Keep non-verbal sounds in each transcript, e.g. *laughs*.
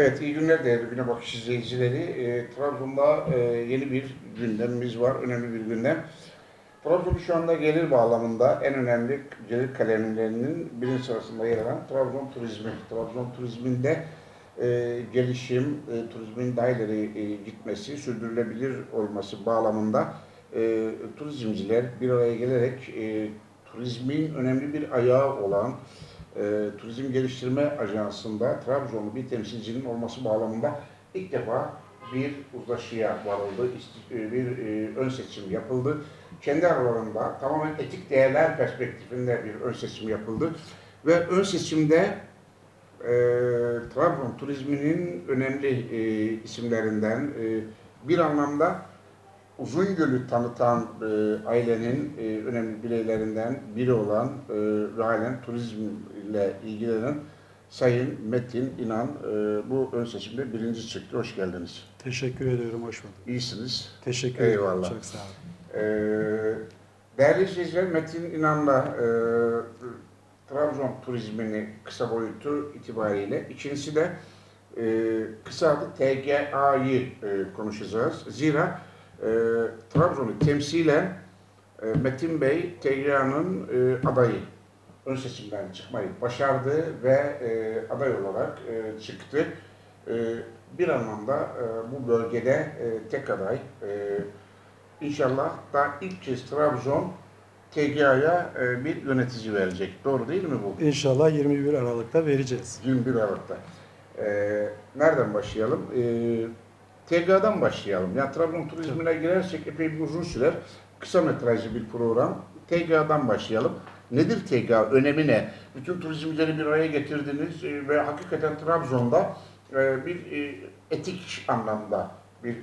Evet, iyi günler değerli Güne Bakış izleyicileri. Ee, Trabzon'da e, yeni bir gündemimiz var, önemli bir gündem. Trabzon şu anda gelir bağlamında en önemli gelir kalemlerinin birinci sırasında yer alan Trabzon turizmi. Trabzon turizminde e, gelişim, e, turizmin daha ileri e, gitmesi, sürdürülebilir olması bağlamında e, turizmciler bir araya gelerek e, turizmin önemli bir ayağı olan e, Turizm Geliştirme Ajansı'nda Trabzonlu bir temsilcinin olması bağlamında ilk defa bir uzlaşıya varıldı, e, bir e, ön seçim yapıldı. Kendi aralarında tamamen etik değerler perspektifinde bir ön seçim yapıldı. Ve ön seçimde e, Trabzon turizminin önemli e, isimlerinden e, bir anlamda Uzungöl'ü tanıtan e, ailenin e, önemli bireylerinden biri olan e, halen turizmle ilgilenen Sayın Metin İnan e, bu ön seçimde birinci çıktı. Hoş geldiniz. Teşekkür ediyorum, hoş bulduk. İyisiniz. Teşekkür ederim, Eyvallah. çok sağ olun. E, değerli izleyiciler Metin İnan'la e, Trabzon turizmini kısa boyutu itibariyle ikincisi de e, kısa adı TGA'yı e, konuşacağız. Zira e, Trabzon'u temsilen e, Metin Bey TGA'nın e, adayı. Ön seçimden çıkmayı başardı ve e, aday olarak e, çıktı. E, bir anlamda e, bu bölgede e, tek aday. E, İnşallah da ilk kez Trabzon TGA'ya e, bir yönetici verecek. Doğru değil mi bu? İnşallah 21 Aralık'ta vereceğiz. 21 Aralık'ta. E, nereden başlayalım? E, TGA'dan başlayalım. Yani Trabzon turizmine girersek epey bir uzun sürer. Kısa metrajlı bir program. TGA'dan başlayalım. Nedir TGA? Önemi ne? Bütün turizmcileri bir araya getirdiniz e, ve hakikaten Trabzon'da e, bir e, etik anlamda bir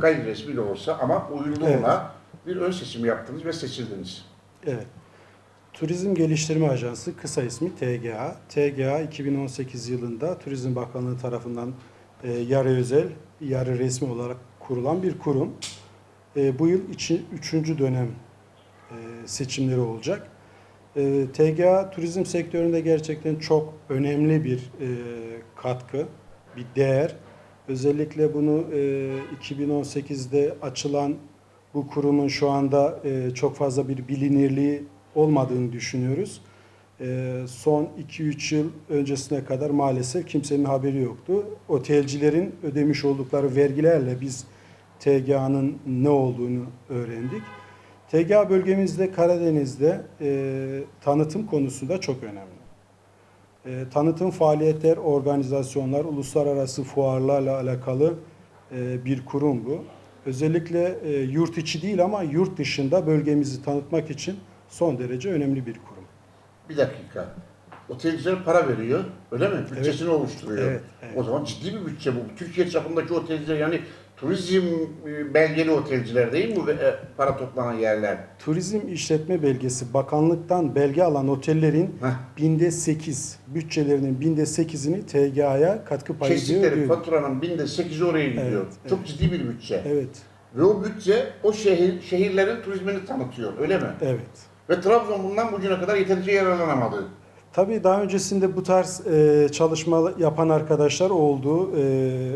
gayri resmi de olsa ama uyumluğuna bir ön seçim yaptınız ve seçildiniz. Evet. Turizm Geliştirme Ajansı, kısa ismi TGA. TGA 2018 yılında Turizm Bakanlığı tarafından e, yarı özel, yarı resmi olarak kurulan bir kurum. E, bu yıl için, üçüncü dönem e, seçimleri olacak. E, TGA turizm sektöründe gerçekten çok önemli bir e, katkı, bir değer. Özellikle bunu e, 2018'de açılan bu kurumun şu anda e, çok fazla bir bilinirliği olmadığını düşünüyoruz. E, son 2-3 yıl öncesine kadar maalesef kimsenin haberi yoktu. Otelcilerin ödemiş oldukları vergilerle biz TGA'nın ne olduğunu öğrendik. TGA bölgemizde Karadeniz'de e, tanıtım konusunda çok önemli. E, tanıtım faaliyetler, organizasyonlar, uluslararası fuarlarla alakalı e, bir kurum bu. Özellikle e, yurt içi değil ama yurt dışında bölgemizi tanıtmak için son derece önemli bir kurum. Bir dakika. Otelciler para veriyor, öyle mi? Bütçesini oluşturuyor. Evet, evet. O zaman ciddi bir bütçe bu. Türkiye çapındaki otelciler yani turizm e, belgeli otelciler değil mi e, para toplanan yerler? Turizm işletme belgesi bakanlıktan belge alan otellerin Heh. binde 8 bütçelerinin binde 8'ini TGA'ya katkı payı Kestikleri ödüyor. faturanın binde sekizi oraya gidiyor. Evet, Çok ciddi bir bütçe. Evet, Ve o bütçe o şehir şehirlerin turizmini tanıtıyor, öyle mi? evet. Ve Trabzon bundan bugüne kadar yeterince yararlanamadı. Tabii daha öncesinde bu tarz e, çalışma yapan arkadaşlar oldu. E,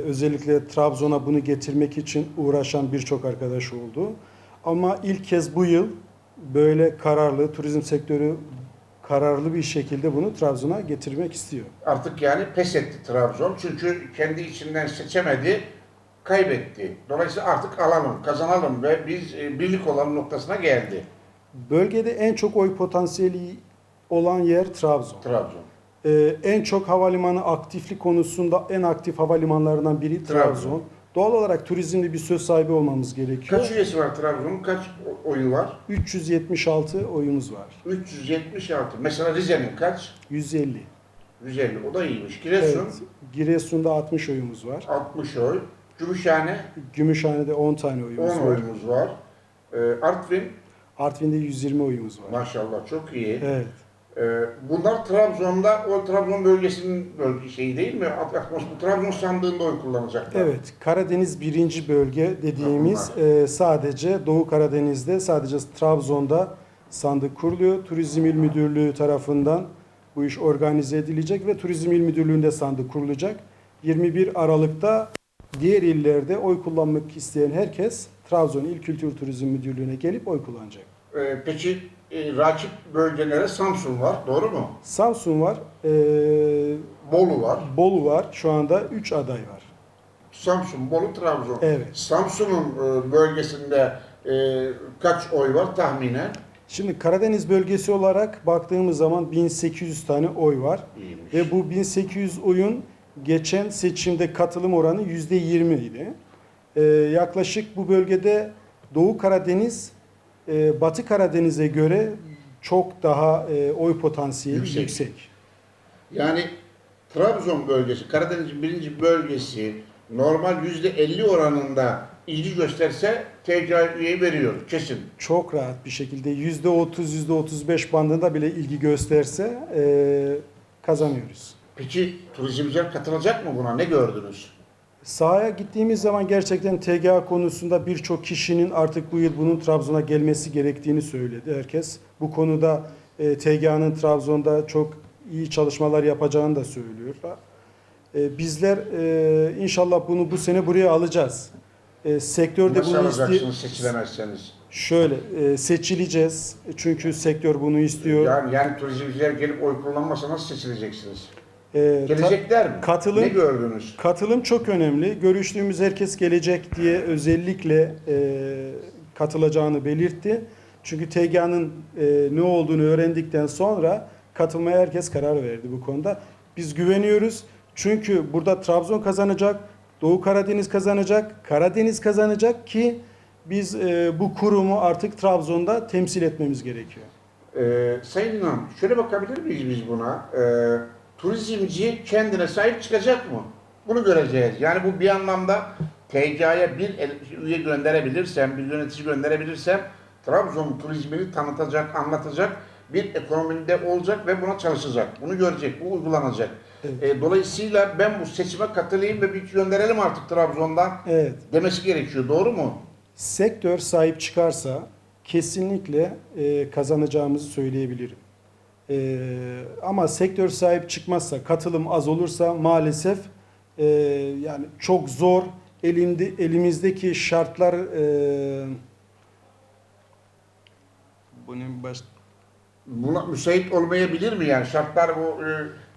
özellikle Trabzon'a bunu getirmek için uğraşan birçok arkadaş oldu. Ama ilk kez bu yıl böyle kararlı, turizm sektörü kararlı bir şekilde bunu Trabzon'a getirmek istiyor. Artık yani pes etti Trabzon. Çünkü kendi içinden seçemedi, kaybetti. Dolayısıyla artık alalım, kazanalım ve biz e, birlik olalım noktasına geldi Bölgede en çok oy potansiyeli olan yer Trabzon. Trabzon. Ee, en çok havalimanı aktiflik konusunda en aktif havalimanlarından biri Trabzon. Trabzon. Doğal olarak turizmde bir söz sahibi olmamız gerekiyor. Kaç üyesi var Trabzon'un? Kaç oyu var? 376 oyumuz var. 376. Mesela Rize'nin kaç? 150. 150. O da iyiymiş. Giresun Evet. Giresun'da 60 oyumuz var. 60 oy. Gümüşhane Gümüşhane'de 10 tane 10 oyumuz var. oyumuz var. Ee, Artvin Artvin'de 120 oyumuz var. maşallah çok iyi. Evet. Ee, bunlar Trabzon'da, o Trabzon bölgesinin bölge şeyi değil mi? Atmos, bu Trabzon sandığında oy kullanacaklar. Evet, Karadeniz birinci bölge dediğimiz e, sadece Doğu Karadeniz'de sadece Trabzon'da sandık kuruluyor. Turizm İl Müdürlüğü tarafından bu iş organize edilecek ve Turizm İl Müdürlüğü'nde sandık kurulacak. 21 Aralık'ta diğer illerde oy kullanmak isteyen herkes Trabzon İl Kültür Turizm Müdürlüğü'ne gelip oy kullanacak. Ee, peki e, rakip bölgelere Samsun var, doğru mu? Samsun var, e, Bolu var. Bolu var. Şu anda 3 aday var. Samsun, Bolu, Trabzon. Evet. Samsun'un e, bölgesinde e, kaç oy var tahminen? Şimdi Karadeniz bölgesi olarak baktığımız zaman 1800 tane oy var. İyiymiş. Ve bu 1800 oyun geçen seçimde katılım oranı %20 idi. Ee, yaklaşık bu bölgede Doğu Karadeniz, e, Batı Karadeniz'e göre çok daha e, oy potansiyeli Yüksek. yüksek. Yani Trabzon bölgesi, Karadeniz'in birinci bölgesi normal yüzde 50 oranında ilgi gösterse TCA'yı veriyor kesin. Çok rahat bir şekilde %30, %35 bandında bile ilgi gösterse e, kazanıyoruz. Peki turizmciler katılacak mı buna? Ne gördünüz? Sahaya gittiğimiz zaman gerçekten TGA konusunda birçok kişinin artık bu yıl bunun Trabzon'a gelmesi gerektiğini söyledi herkes. Bu konuda e, TGA'nın Trabzon'da çok iyi çalışmalar yapacağını da söylüyorlar. E, bizler e, inşallah bunu bu sene buraya alacağız. E, sektörde Nasıl bunu istiyor. alacaksınız seçilemezseniz? Şöyle e, seçileceğiz çünkü sektör bunu istiyor. Yani, yani turizmciler gelip oy kullanmasa nasıl seçileceksiniz? E, ta- Gelecekler mi? katılım- Ne gördünüz? Katılım çok önemli. Görüştüğümüz herkes gelecek diye özellikle e, katılacağını belirtti. Çünkü TGA'nın e, ne olduğunu öğrendikten sonra katılmaya herkes karar verdi bu konuda. Biz güveniyoruz. Çünkü burada Trabzon kazanacak, Doğu Karadeniz kazanacak, Karadeniz kazanacak ki biz e, bu kurumu artık Trabzon'da temsil etmemiz gerekiyor. Ee, Sayın İnan, şöyle bakabilir miyiz biz buna? Ee, turizmci kendine sahip çıkacak mı? Bunu göreceğiz. Yani bu bir anlamda TCA'ya bir üye gönderebilirsem, bir yönetici gönderebilirsem Trabzon turizmini tanıtacak, anlatacak bir ekonomide olacak ve buna çalışacak. Bunu görecek, bu uygulanacak. Evet. Ee, dolayısıyla ben bu seçime katılayım ve bir gönderelim artık Trabzon'dan Evet. demesi gerekiyor. Doğru mu? sektör sahip çıkarsa kesinlikle e, kazanacağımızı söyleyebilirim. E, ama sektör sahip çıkmazsa, katılım az olursa maalesef e, yani çok zor. Elimde elimizdeki şartlar e, bunun baş Buna müsait olmayabilir mi yani şartlar bu e,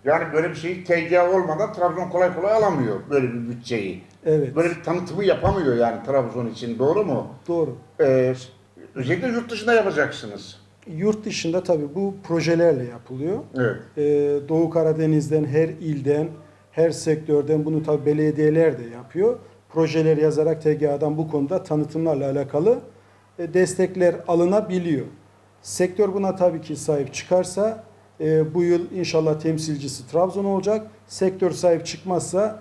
yani böyle bir şeyi TCA olmadan Trabzon kolay kolay alamıyor böyle bir bütçeyi. evet Böyle bir tanıtımı yapamıyor yani Trabzon için doğru mu? doğru. Ee, özellikle yurt dışında yapacaksınız. Yurt dışında tabii bu projelerle yapılıyor. Evet. Ee, Doğu Karadeniz'den, her ilden, her sektörden bunu tabi belediyeler de yapıyor. Projeler yazarak TGA'dan bu konuda tanıtımlarla alakalı e, destekler alınabiliyor. Sektör buna tabii ki sahip çıkarsa e, bu yıl inşallah temsilcisi Trabzon olacak. Sektör sahip çıkmazsa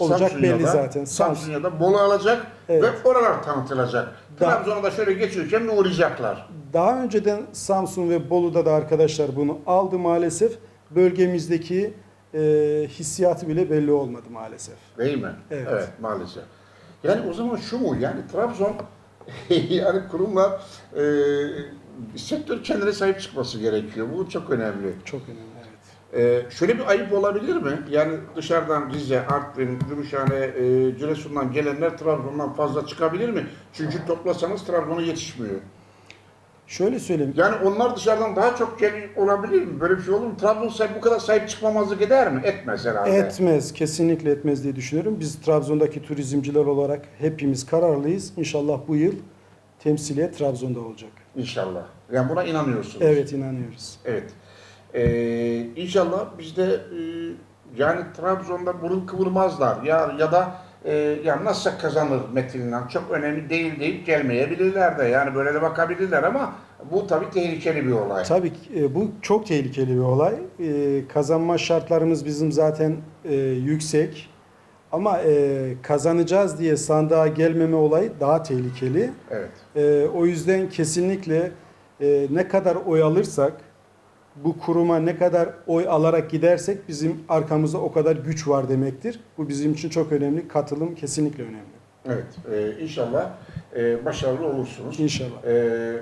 olacak Samsun belli zaten. Samsun ya da Bolu alacak Evet. ve oralar tanıtılacak. Da- Trabzon'a da şöyle geçiyorken uğrayacaklar. Daha önceden Samsun ve Bolu'da da arkadaşlar bunu aldı maalesef. Bölgemizdeki e, hissiyatı bile belli olmadı maalesef. Değil mi? Evet. maalesef. Yani o zaman şu mu? Yani Trabzon *laughs* yani kurumlar e, sektör kendine sahip çıkması gerekiyor. Bu çok önemli. Çok önemli evet. Ee, şöyle bir ayıp olabilir mi? Yani dışarıdan Rize, Artvin, Gümüşhane, e, Giresun'dan gelenler Trabzon'dan fazla çıkabilir mi? Çünkü toplasanız Trabzon'a yetişmiyor. Şöyle söyleyeyim. Yani onlar dışarıdan daha çok geliyor olabilir mi? Böyle bir şey olur mu? Trabzon sahip bu kadar sahip çıkmamazlık eder mi? Etmez herhalde. Etmez, kesinlikle etmez diye düşünüyorum. Biz Trabzon'daki turizmciler olarak hepimiz kararlıyız. İnşallah bu yıl temsiliye Trabzon'da olacak. İnşallah. Yani buna inanıyorsunuz. Evet inanıyoruz. Evet. Ee, inşallah biz de e, yani Trabzon'da burun kıvırmazlar ya ya da e, ya nasıl kazanır Metin'den çok önemli değil deyip gelmeyebilirler de yani böyle de bakabilirler ama bu tabii tehlikeli bir olay. Tabii e, bu çok tehlikeli bir olay. E, kazanma şartlarımız bizim zaten e, yüksek. Ama e, kazanacağız diye sandığa gelmeme olayı daha tehlikeli. Evet. E, o yüzden kesinlikle e, ne kadar oy alırsak, bu kuruma ne kadar oy alarak gidersek bizim arkamızda o kadar güç var demektir. Bu bizim için çok önemli. Katılım kesinlikle önemli. Evet. Ee, inşallah e, başarılı olursunuz. İnşallah. Ee,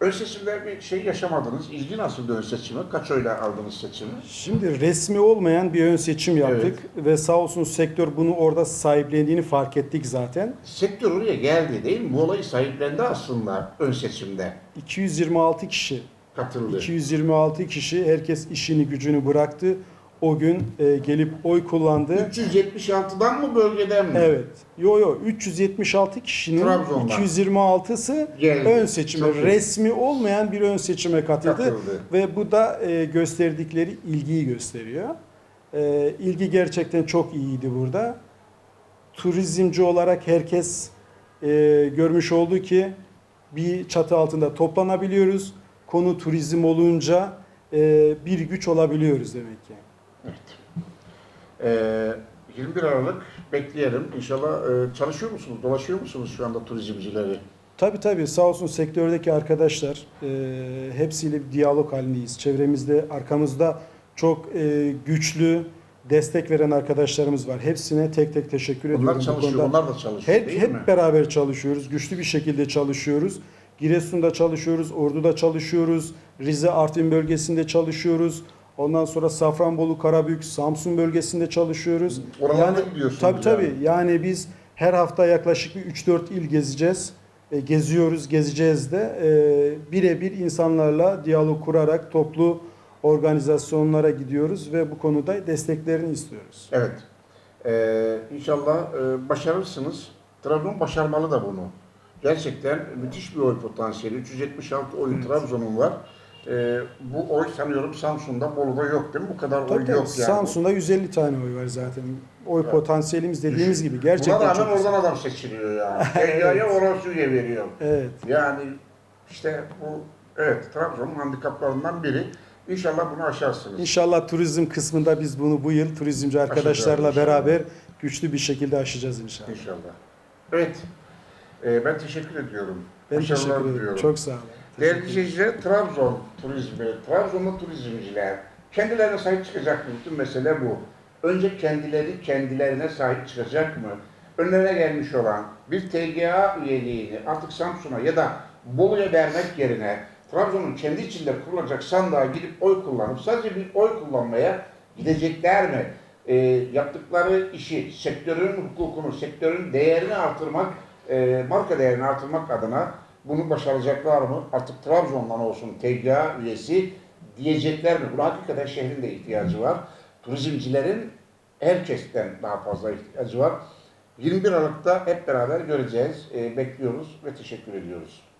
Ön seçimde bir şey yaşamadınız. İlgi nasıldı ön seçime? Kaç oyla aldınız seçimi? Şimdi resmi olmayan bir ön seçim yaptık ve sağ olsun sektör bunu orada sahiplendiğini fark ettik zaten. Sektör oraya geldi değil mi? Bu olayı sahiplendi aslında ön seçimde. 226 kişi, Katıldı. 226 kişi herkes işini gücünü bıraktı. O gün e, gelip oy kullandı. 376'dan mı bölgeden mi? Evet. Yo yo 376 kişinin Trabzon'dan. 226'sı Geldi. ön seçime, Çok iyi. resmi olmayan bir ön seçime katıldı. Katıldı. Ve bu da e, gösterdikleri ilgiyi gösteriyor. E, ilgi gerçekten çok iyiydi burada. Turizmci olarak herkes e, görmüş oldu ki bir çatı altında toplanabiliyoruz. Konu turizm olunca e, bir güç olabiliyoruz demek ki. Ee, 21 Aralık bekleyelim. İnşallah e, çalışıyor musunuz? Dolaşıyor musunuz şu anda turizmcileri? Tabii tabii sağ olsun sektördeki arkadaşlar e, hepsiyle bir diyalog halindeyiz. Çevremizde, arkamızda çok e, güçlü destek veren arkadaşlarımız var. Hepsine tek tek teşekkür ediyorum. Onlar bu çalışıyor, konuda. onlar da çalışıyor Hep, değil hep mi? beraber çalışıyoruz. Güçlü bir şekilde çalışıyoruz. Giresun'da çalışıyoruz, Ordu'da çalışıyoruz, Rize Artvin bölgesinde çalışıyoruz. Ondan sonra Safranbolu, Karabük, Samsun bölgesinde çalışıyoruz. Oralarda gidiyorsunuz Tabii yani. tabii. Yani biz her hafta yaklaşık bir 3-4 il gezeceğiz. E, geziyoruz, gezeceğiz de. E, birebir insanlarla diyalog kurarak toplu organizasyonlara gidiyoruz ve bu konuda desteklerini istiyoruz. Evet. Ee, inşallah e, başarırsınız. Trabzon başarmalı da bunu. Gerçekten müthiş bir oy potansiyeli. 376 oyu Trabzon'un var. Ee, bu oy sanıyorum Samsun'da, Bolu'da yok değil mi? Bu kadar oy Tabii tabii. yok yani. Samsun'da 150 tane oy var zaten. Oy Evet. potansiyelimiz dediğimiz gibi Buna gerçekten rağmen çok oradan adam seçiliyor yani. Dünyaya orası üye veriyor. Evet. Yani işte bu evet Trabzon'un handikaplarından biri. İnşallah bunu aşarsınız. İnşallah turizm kısmında biz bunu bu yıl turizmci arkadaşlarla inşallah. beraber güçlü bir şekilde aşacağız inşallah. İnşallah. Evet. Ee, ben teşekkür ediyorum. Ben Başarılar teşekkür ederim. diliyorum. Çok sağ olun. Değerli izleyiciler, Trabzon turizmi, Trabzonlu turizmciler kendilerine sahip çıkacak mı? Bütün mesele bu. Önce kendileri kendilerine sahip çıkacak mı? Önlerine gelmiş olan bir TGA üyeliğini artık Samsun'a ya da Bolu'ya vermek yerine Trabzon'un kendi içinde kurulacak sandığa gidip oy kullanıp sadece bir oy kullanmaya gidecekler mi? Ee, yaptıkları işi, sektörün hukukunu, sektörün değerini artırmak, e, marka değerini artırmak adına bunu başaracaklar mı? Artık Trabzon'dan olsun TGA üyesi diyecekler mi? Buna hakikaten şehrin de ihtiyacı var. Turizmcilerin herkesten daha fazla ihtiyacı var. 21 Aralık'ta hep beraber göreceğiz. Ee, bekliyoruz ve teşekkür ediyoruz.